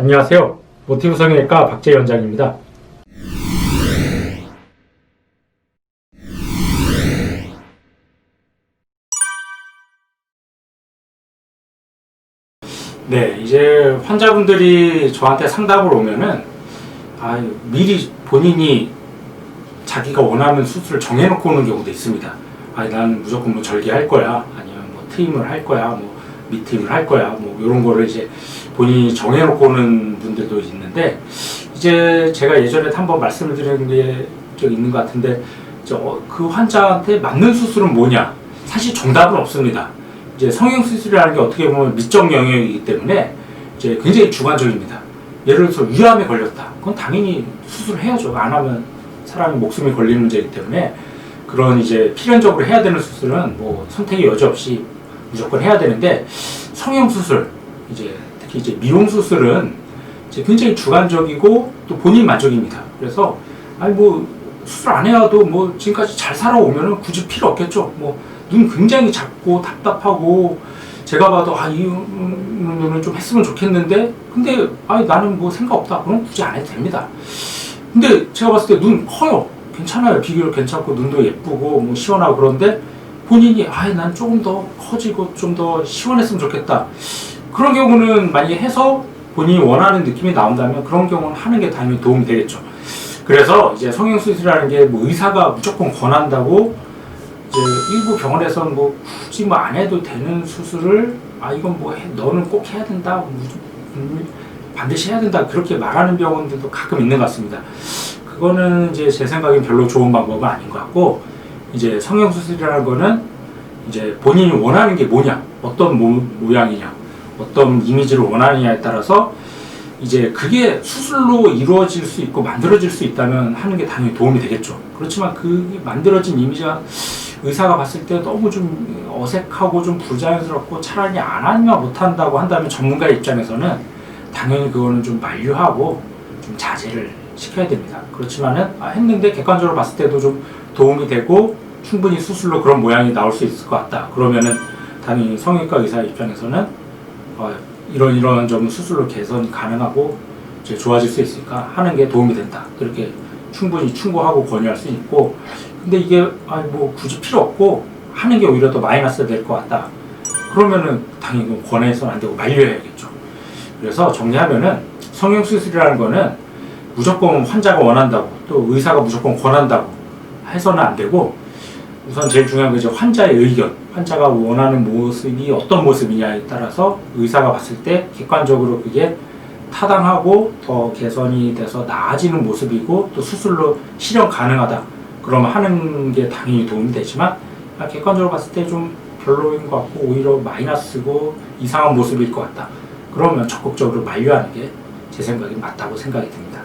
안녕하세요. 모티브 성형외과 박재 원장입니다. 네, 이제 환자분들이 저한테 상담을 오면은 아, 미리 본인이 자기가 원하는 수술을 정해놓고 오는 경우도 있습니다. 아, 나는 무조건 뭐 절개할 거야, 아니면 뭐 트임을 할 거야, 뭐 밑트임을 할 거야, 뭐 이런 거를 이제 본인이 정해놓고 오는 분들도 있는데 이제 제가 예전에 한번 말씀을 드린 게좀 있는 것 같은데 저 그 환자한테 맞는 수술은 뭐냐? 사실 정답은 없습니다. 이제 성형 수술이라는 게 어떻게 보면 미적 영역이기 때문에 이제 굉장히 주관적입니다. 예를 들어서 위암에 걸렸다. 그건 당연히 수술해야죠. 안 하면 사람의 목숨이 걸리는 문제이기 때문에 그런 이제 필연적으로 해야 되는 수술은 뭐 선택의 여지 없이 무조건 해야 되는데 성형 수술 이제 특히 이제 미용 수술은 이제 굉장히 주관적이고 또 본인 만족입니다. 그래서 아니 뭐 수술 안 해야도 뭐 지금까지 잘 살아오면은 굳이 필요 없겠죠. 뭐 눈 굉장히 작고 답답하고 제가 봐도 아이 눈은 좀 했으면 좋겠는데 근데 아니 나는 뭐 생각 없다. 그럼 굳이 안 해도 됩니다. 근데 제가 봤을 때 눈 커요. 괜찮아요. 비교를 괜찮고 눈도 예쁘고 뭐 시원하고 그런데 본인이 아이 난 조금 더 커지고 좀 더 시원했으면 좋겠다. 그런 경우는 만약에 해서 본인이 원하는 느낌이 나온다면 그런 경우는 하는 게 당연히 도움이 되겠죠. 그래서 이제 성형수술이라는 게 뭐 의사가 무조건 권한다고 이제 일부 병원에서는 뭐 굳이 뭐 안 해도 되는 수술을 아 이건 뭐 해, 너는 꼭 해야 된다 반드시 해야 된다 그렇게 말하는 병원들도 가끔 있는 것 같습니다. 그거는 이제 제 생각엔 별로 좋은 방법은 아닌 것 같고 이제 성형수술이라는 거는 이제 본인이 원하는 게 뭐냐 어떤 모, 모양이냐 어떤 이미지를 원하느냐에 따라서 이제 그게 수술로 이루어질 수 있고 만들어질 수 있다면 하는 게 당연히 도움이 되겠죠. 그렇지만 그게 만들어진 이미지가 의사가 봤을 때 너무 좀 어색하고 좀 부자연스럽고 차라리 안 하면 못한다고 한다면 전문가 입장에서는 당연히 그거는 좀 만류하고 좀 자제를 시켜야 됩니다. 그렇지만은 아, 했는데 객관적으로 봤을 때도 좀 도움이 되고 충분히 수술로 그런 모양이 나올 수 있을 것 같다. 그러면은 당연히 성형외과 의사 입장에서는 어, 이런 이런 점 수술로 개선이 가능하고 이제 좋아질 수 있으니까 하는 게 도움이 된다. 그렇게 충분히 충고하고 권유할 수 있고 근데 이게 아니 뭐 굳이 필요 없고 하는 게 오히려 더 마이너스 될 것 같다. 그러면은 당연히 권해서는 안 되고 말려야겠죠. 그래서 정리하면은 성형 수술이라는 거는 무조건 환자가 원한다고 또 의사가 무조건 권한다고 해서는 안 되고 우선 제일 중요한 건 이제 환자의 의견, 환자가 원하는 모습이 어떤 모습이냐에 따라서 의사가 봤을 때 객관적으로 그게 타당하고 더 개선이 돼서 나아지는 모습이고 또 수술로 실현 가능하다. 그러면 하는 게 당연히 도움이 되지만 아, 객관적으로 봤을 때 좀 별로인 것 같고 오히려 마이너스고 이상한 모습일 것 같다. 그러면 적극적으로 만류하는 게 제 생각에 맞다고 생각이 듭니다.